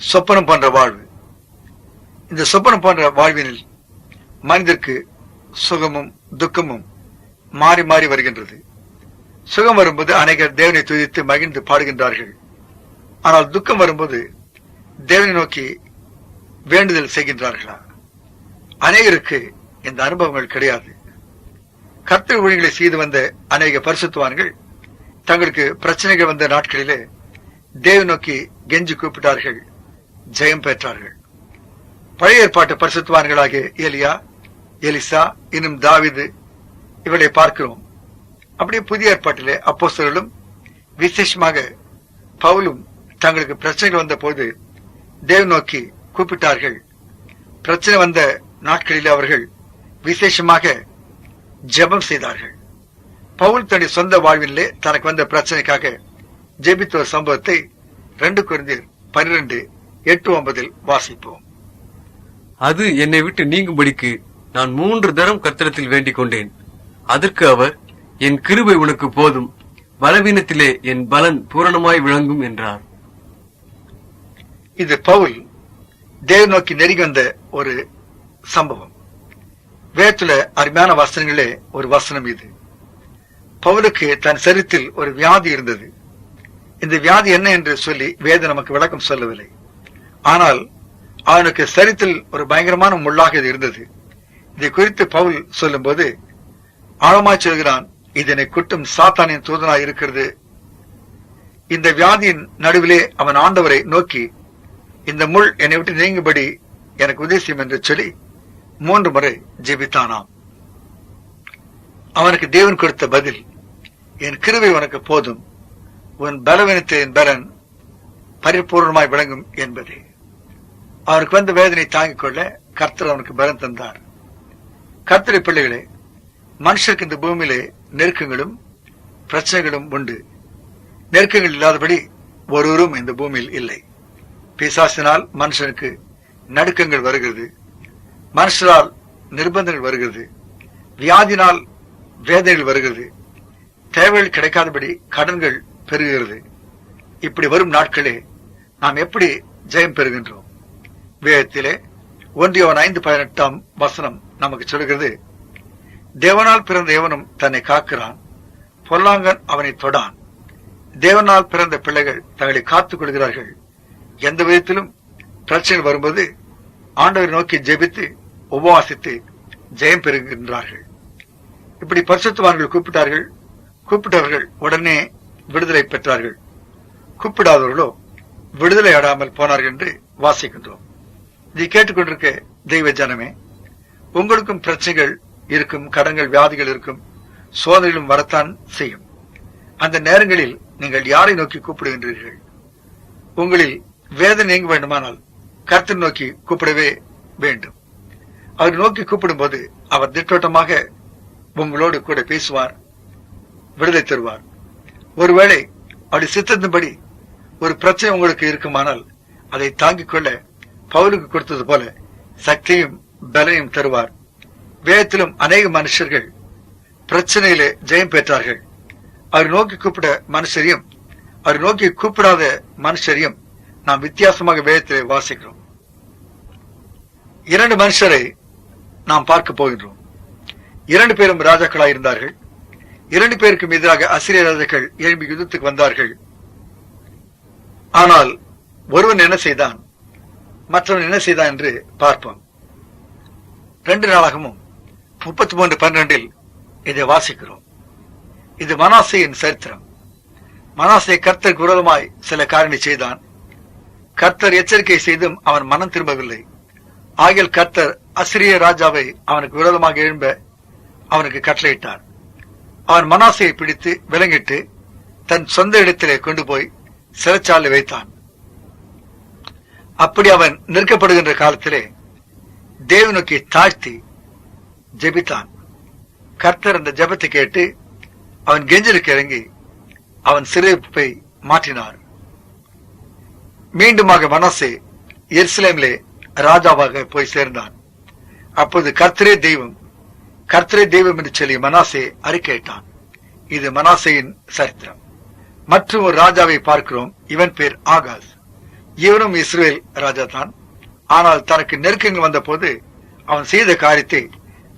சொப்பனம் போன்ற வாழ்வு. இந்த சொப்பனம் போன்ற வாழ்வினில் மனிதருக்கு சுகமும் துக்கமும் மாறி மாறி வருகின்றது. சுகம் வரும்போது அநேகர் தேவனை துதித்து மகிழ்ந்து பாடுகின்றார்கள். ஆனால் துக்கம் வரும்போது தேவனை நோக்கி வேண்டுதல் செய்கின்றார்களா? அநேகருக்கு இந்த அனுபவங்கள் கிடையாது. கர்த்தர் ஊழியர்களை செய்து வந்த அநேக பரிசுத்துவான்கள் தங்களுக்கு பிரச்சனைகள் வந்த நாட்களிலே தேவ நோக்கி கெஞ்சி கூப்பிட்டார்கள். ஜெயம் பெற்றார்கள். பழைய ஏற்பாட்டு பரிசுத்துவான்களாகிய ஏலியா எலிசா இன்னும் தாவிது இவளை பார்க்கிறோம். அப்படியே புதிய ஏற்பாட்டிலே அப்போஸ்தலர்களும் விசேஷமாக பவுலும் தங்களுக்கு பிரச்சனைகள் வந்த போது தேவ நோக்கி கூப்பிட்டார்கள். பிரச்சனை வந்த நாட்களில் அவர்கள் விசேஷமாக ஜெபம் செய்தார்கள். பவுல் தன்னுடைய சொந்த வாழ்விலே தனக்கு வந்த பிரச்சனைக்காக ஜெபித்த ஒரு சம்பவத்தை ரெண்டு குருந்தியர் பனிரெண்டு எட்டு ஒன்பதில் வாசிப்போம். அது என்னை விட்டு நீங்கும்படிக்கு நான் மூன்று தரம் கர்த்தரத்தில் வேண்டிக் கொண்டேன். அதற்கு அவர் என் கிருபை உனக்கு போதும். பலவீனத்திலே என் பலன் பூரணமாய் விளங்கும் என்றார். இது பவுல் தேவ நோக்கி நெருங்கி வந்த ஒரு சம்பவம். வேத்துல அருமையான வசனங்களே ஒரு வசனம் இது. பவுலுக்கு தன் சரித்தில் ஒரு வியாதி இருந்தது. இந்த வியாதி என்ன என்று சொல்லி வேத நமக்கு விளக்கம் சொல்லவில்லை. ஆனால் அவனுக்கு சரித்தில் ஒரு பயங்கரமான முள்ளாக இது இருந்தது. இதை குறித்து பவுல் சொல்லும்போது ஆழமாய் சொல்கிறான் இதனை குட்டும் சாத்தானின் தூதனாய் இருக்கிறது. இந்த வியாதியின் நடுவிலே அவன் ஆண்டவரை நோக்கி இந்த முள் என்னை விட்டு நீங்கும்படி எனக்கு உதேசியம் என்று சொல்லி மூன்று முறை ஜெபித்தானாம். அவனுக்கு தேவன் கொடுத்த பதில் என் கிருவை உனக்கு போதும். உன் பலவீனத்தின் பலன் பரிபூர்ணமாய் விளங்கும் என்பதே. அவருக்கு வந்த வேதனை தாங்கிக் கொள்ள கர்த்தர் அவனுக்கு பலம் தந்தார். கர்த்தரை பிள்ளைகளே மனுஷருக்கு இந்த பூமியிலே நெருக்கங்களும் பிரச்சனைகளும் உண்டு. நெருக்கங்கள் இல்லாதபடி ஒருவரும் இந்த பூமியில் இல்லை. பிசாசினால் மனுஷனுக்கு நடுக்கங்கள் வருகிறது. மனுஷரால் நிர்பந்தங்கள் வருகிறது. வியாதினால் வேதனைகள் வருகிறது. தேவைகள் கிடைக்காதபடி கடன்கள் பெறுகிறது இப்படி வரும் நாட்களே நாம் எப்படி ஜெயம் பெறுகின்றோம்? வேதத்திலே ஒன்றியவன் ஐந்து பதினெட்டாம் வசனம் நமக்கு சொல்கிறது தேவனால் பிறந்த எவனும் தன்னை காக்கிறான் பொல்லாங்கன் அவனை தொடான். தேவனால் பிறந்த பிள்ளைகள் தங்களை காத்துக் கொள்கிறார்கள். எந்த விதத்திலும் பிரச்சனை வரும்போது ஆண்டவரை நோக்கி ஜெபித்து உபவாசித்து ஜெயம் பெறுகின்றார்கள். இப்படி பரிசுத்தவான்கள் கூப்பிட்டார்கள். கூப்பிட்டவர்கள் உடனே விடுதலை பெற்றார்கள். கூப்பிடாதவர்களோ விடுதலை அடாமல் போனார்கள் என்று வாசிக்கின்றோம். இதை கேட்டுக்கொண்டிருக்க தெய்வ ஜனமே உங்களுக்கும் பிரச்சனைகள் இருக்கும் கடங்கள் வியாதிகள் இருக்கும் சோதனைகளும் வரத்தான் செய்யும். அந்த நேரங்களில் நீங்கள் யாரை நோக்கி கூப்பிடுகின்றீர்கள்? உங்களில் வேதனை நீங்க வேண்டுமானால் கர்த்தர் நோக்கி கூப்பிடவே வேண்டும். அவர் நோக்கி கூப்பிடும்போது அவர் திட்டோட்டமாக உங்களோடு கூட பேசுவார் விடுதலை தருவார். ஒருவேளை அப்படி சித்தத்தின்படி ஒரு பிரச்சனை உங்களுக்கு இருக்குமானால் அதை தாங்கிக் கொள்ள பவுலுக்கு கொடுத்தது போல சக்தியும் பலையும் தருவார். வேதத்திலும் அநேக மனுஷர்கள் பிரச்சனையிலே ஜெயம் பெற்றார்கள். அவர் நோக்கி கூப்பிட மனுஷரையும் அவர் நோக்கி கூப்பிடாத மனுஷரையும் நாம் வித்தியாசமாக வேதத்திலே வாசிக்கிறோம். இரண்டு மனுஷரை நாம் பார்க்க போகின்றோம். இரண்டு பேரும் ராஜாக்களாக இருந்தார்கள். இரண்டு பேருக்கும் எதிராக அசிரிய ராஜாக்கள் எழும்பி யுத்தத்துக்கு வந்தார்கள். ஆனால் ஒருவன் என்ன செய்தான்? மற்றவன் என்ன செய்தான் என்று பார்ப்போம். ரெண்டு நாளாகவும் முப்பத்தி மூன்று பன்னிரண்டில் இதை வாசிக்கிறோம். இது மனாசையின் சரித்திரம். மனாசை கர்த்தர் விரோதமாய் சில காரணி செய்தான். கர்த்தர் எச்சரிக்கை செய்தும் அவன் மனம் திரும்பவில்லை. ஆகியல் கர்த்தர் அசிரிய ராஜாவை அவனுக்கு விரோதமாக எழும்ப அவனுக்கு கட்டளையிட்டார். அவன் மனாசையை பிடித்து விலங்கிட்டு தன் சொந்த இடத்திலே கொண்டு போய் சிறைச்சாலை வைத்தான். அப்படி அவன் நிற்கப்படுகின்ற காலத்திலே தேவனுக்கு தாழ்த்தி ஜெபித்தான். கர்த்தர் அந்த ஜெபத்தை கேட்டு அவன் கெஞ்சலுக்கு இறங்கி அவன் சிறைப்பை மாற்றினார். மீண்டுமாக மனசே எருசலேமிலே ராஜாவாக போய் சேர்ந்தான். அப்போது கர்த்தரே தெய்வம் கர்த்தரே தெய்வம் என்று சொல்லி மனாசே அறிக்கையிட்டான். இது மனாசையின் சரித்திரம். மற்றும் ஒரு ராஜாவை பார்க்கிறோம். இவன் பேர் ஆகாஷ் இவனும் இஸ்ரேல் ராஜா தான் ஆனால் தனக்கு நெருக்கங்கள் வந்த போது அவன் செய்த காரியத்தை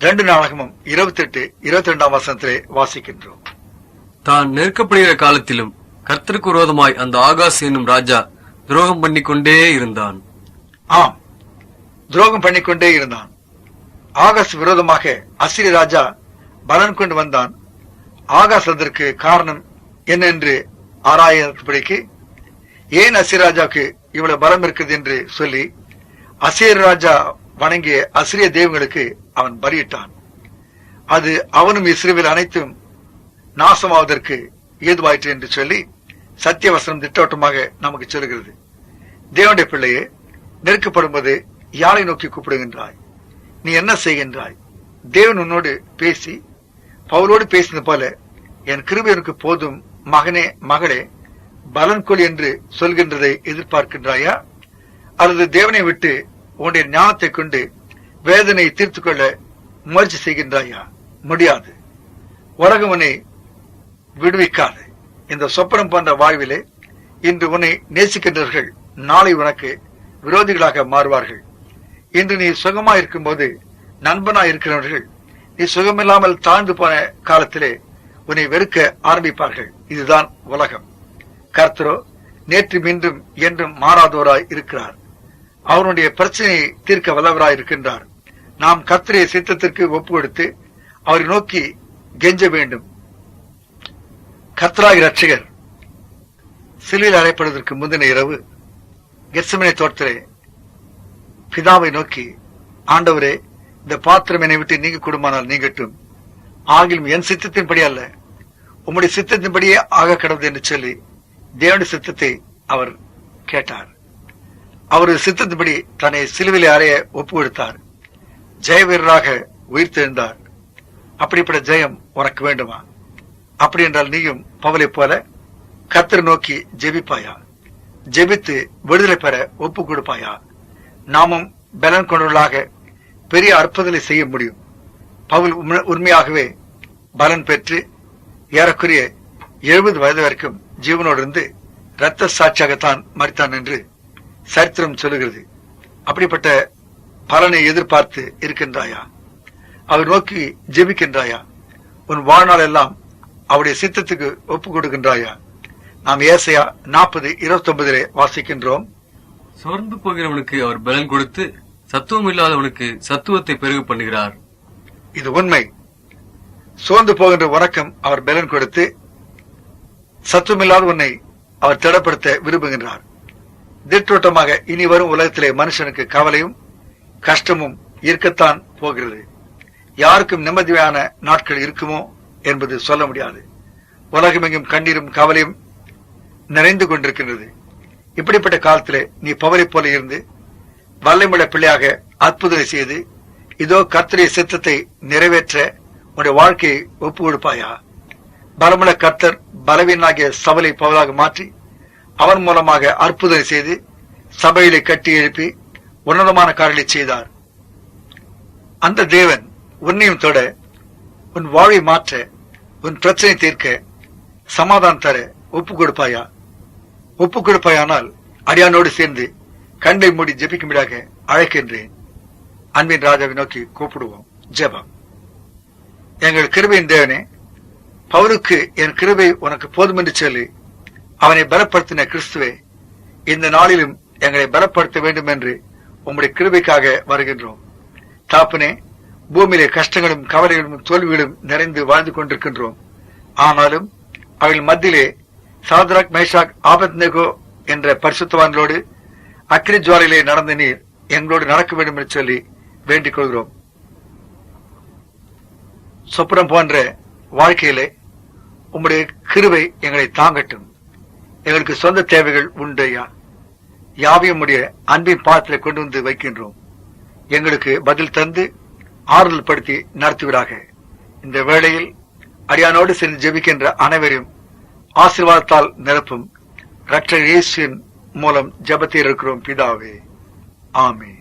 ரெண்டு நாடகமும் இருபத்தி எட்டு இருபத்தி ரெண்டாம் வசனத்திலே வாசிக்கின்றோம். தான் நெருக்கப்படுகிற காலத்திலும் கர்த்தருக்கு விரோதமாய் அந்த ஆகாஸ் என்னும் ராஜா துரோகம் பண்ணிக்கொண்டே இருந்தான். ஆம் துரோகம் பண்ணிக்கொண்டே இருந்தான். ஆகாஸ் விரோதமாக அசிரி ராஜா பலன் கொண்டு வந்தான். ஆகாஸ் அதற்கு காரணம் என்னென்று ஆராயப்படிக்கு ஏன் அசிர் ராஜாவுக்கு இவ்வளவு பலம் இருக்குது என்று சொல்லி அசீர் ராஜா வணங்கிய அசிரிய தெய்வங்களுக்கு அவன் பலியிட்டான். அது அவனும் இஸ்ரேவில் அனைத்தும் நாசமாவதற்கு ஏதுவாயிற்று என்று சொல்லி சத்தியவசனம் திட்டவட்டமாக நமக்கு சொல்கிறது. தேவனுடைய பிள்ளையே நெருக்கப்படும் போது யாரை நோக்கி கூப்பிடுகின்றாய்? நீ என்ன செய்கின்றாய்? தேவன் உன்னோடு பேசி பவுலோடு பேசினது போல என் கிருபி எனக்கு போதும் மகனே மகளே பலன் கொள் என்று சொல்கின்றதை எதிர்பார்க்கின்றாயா? அல்லது தேவனை விட்டு உன்னுடைய ஞானத்தை கொண்டு வேதனை தீர்த்து கொள்ள முயற்சி செய்கின்றாயா? முடியாது. உலகம் உன்னை விடுவிக்காது. இந்த சொப்பனம் போன்ற வாழ்விலே இன்று உன்னை நேசிக்கின்றவர்கள் நாளை உனக்கு விரோதிகளாக மாறுவார்கள். இன்று நீ சுகமா இருக்கும்போது நண்பனா இருக்கிறவர்கள் நீ சுகமில்லாமல் தாழ்ந்து போன காலத்திலே உன்னை வெறுக்க ஆரம்பிப்பார்கள். இதுதான் உலகம். கர்த்தரோ நேற்று மீண்டும் என்றும் மாறாதோராய் இருக்கிறார். அவருடைய பிரச்சனையை தீர்க்க வல்லவராய் இருக்கின்றார். நாம் கர்த்தரைய சித்தத்திற்கு ஒப்பு கொடுத்து அவரை நோக்கி கெஞ்ச வேண்டும். கர்த்தராய் ரட்சகர் சிலுவையில் அழைப்படுவதற்கு முந்தின இரவு கெட்சமனை தோட்டத்திலே பிதாவை நோக்கி ஆண்டவரே இந்த பாத்திரம் என்னை விட்டு நீங்க கொடுமானால் நீங்கட்டும். ஆகிலும் என் சித்தத்தின்படி அல்ல. உம்முடைய சித்தத்தின்படியே ஆக கிடந்தது என்று சொல்லி தேவனுடைய சித்தத்தை அவர் கேட்டார். அவரது சித்தத்தின்படி தன்னை சிலுவிலே அறைய ஒப்பு கொடுத்தார் ஜெய வீரராக உயிர் தெழுந்தார். அப்படிப்பட்ட ஜெயம் உனக்கு வேண்டுமா? அப்படி என்றால் நீயும் பவலை போல கத்தர் நோக்கி ஜெபிப்பாயா? ஜெபித்து விடுதலை பெற ஒப்பு கொடுப்பாயா நாமும் பலன் கொண்டவர்களாக பெரிய அற்புதங்களை செய்ய முடியும். பவுல் உண்மை- உண்மையாகவே பலன் பெற்று ஏறக்குறைய எழுபது வயது வரைக்கும் ஜீவனோடு இருந்து இரத்த சாட்சியாகத்தான் மறித்தான் என்று சரித்திரம் சொல்லுகிறது. அப்படிப்பட்ட பலனை எதிர்பார்த்து இருக்கின்றாயா? அவர் நோக்கி ஜெபிக்கின்றாயா? உன் வாழ்நாள் எல்லாம் அவருடைய சித்தத்துக்கு ஒப்பு கொடுக்கின்றாயா? நாம் ஏசையா நாற்பது இருபத்தி ஒன்பதிலே வாசிக்கின்றோம். சோர்ந்து போகிறவனுக்கு அவர் பலன் கொடுத்து சத்துவம் இல்லாதவனுக்கு சத்துவத்தை பெருக பண்ணுகிறார். இது உண்மை. சோர்ந்து போகின்ற உறக்கம் அவர் பலன் கொடுத்து சத்துமில்லாத உன்னை அவர் திடப்படுத்த விரும்புகின்றார். திட்டோட்டமாக இனி வரும் உலகத்திலே மனுஷனுக்கு கவலையும் கஷ்டமும் இருக்கத்தான் போகிறது. யாருக்கும் நிம்மதியான நாட்கள் இருக்குமோ என்பது சொல்ல முடியாது. உலகமெங்கும் கண்ணீரும் கவலையும் நிறைந்து கொண்டிருக்கின்றது. இப்படிப்பட்ட காலத்திலே நீ பவலை போல இருந்து வல்லமுள்ள பிள்ளையாக அற்புதம் செய்து இதோ கத்திரிய சித்தத்தை நிறைவேற்ற உன்னுடைய வாழ்க்கையை ஒப்பு கொடுப்பாயா பலமுள்ள கர்த்தர் பலவீனாகிய சபலை பவலாக மாற்றி அவன் மூலமாக அற்புதம் செய்து சபையிலே கட்டி எழுப்பி உன்னதமான காரியங்களை செய்தார். அந்த தேவன் உன்னையும் தொட உன் வாழ்வை மாற்ற உன் பிரச்சனை தீர்க்க சமாதானம் தர ஒப்பு கொடுப்பாயா? ஒப்பு கொடுப்பாயானால் அடியானோடு சேர்ந்து கண்டை மூடி ஜெபிக்கும்படியாக அழைக்கின்றேன். அன்பின் ராஜாவை நோக்கி கூப்பிடுவோம். ஜெபம். எங்கள் கிருபையின் தேவனே பவுலுக்கு என் கிருபை உனக்கு போதும் என்று சொல்லி அவனை பலப்படுத்தின கிறிஸ்துவே இந்த நாளிலும் எங்களை பலப்படுத்த வேண்டும் என்று உம்முடைய கிருபைக்காக வருகின்றோம். தாப்பனே பூமியிலே கஷ்டங்களும் கவலைகளும் தோல்விகளும் நிறைந்து வாழ்ந்து கொண்டிருக்கின்றோம். ஆனாலும் அவர்கள் மத்தியிலே சாதராக் மேஷாக் ஆபத்னேகோ என்ற பரிசுத்தவான்களோடு அக்னி ஜுவாலையிலே நடந்த நீர் எங்களோடு நடக்க வேண்டும் என்று சொல்லி வேண்டிக் கொள்கிறோம். சொப்பனம் போன்ற வாழ்க்கையிலே உம்முடைய கிருவை எங்களை தாங்கட்டும். எங்களுக்கு சொந்த தேவைகள் உண்டு ஐயா. யாவையும் உடைய அன்பின் பாதத்திலே கொண்டு வந்து வைக்கின்றோம். எங்களுக்கு பதில் தந்து ஆறுதல் படுத்தி நடத்துவீராக. இந்த வேளையில் அடியானோடு சென்று ஜெபிக்கின்ற அனைவரையும் ஆசீர்வாதத்தால் நிரப்பும் ரட்ச இயேசுவின் மூலம் ஜெபத்தில் இருக்கிறோம் பிதாவே. ஆமே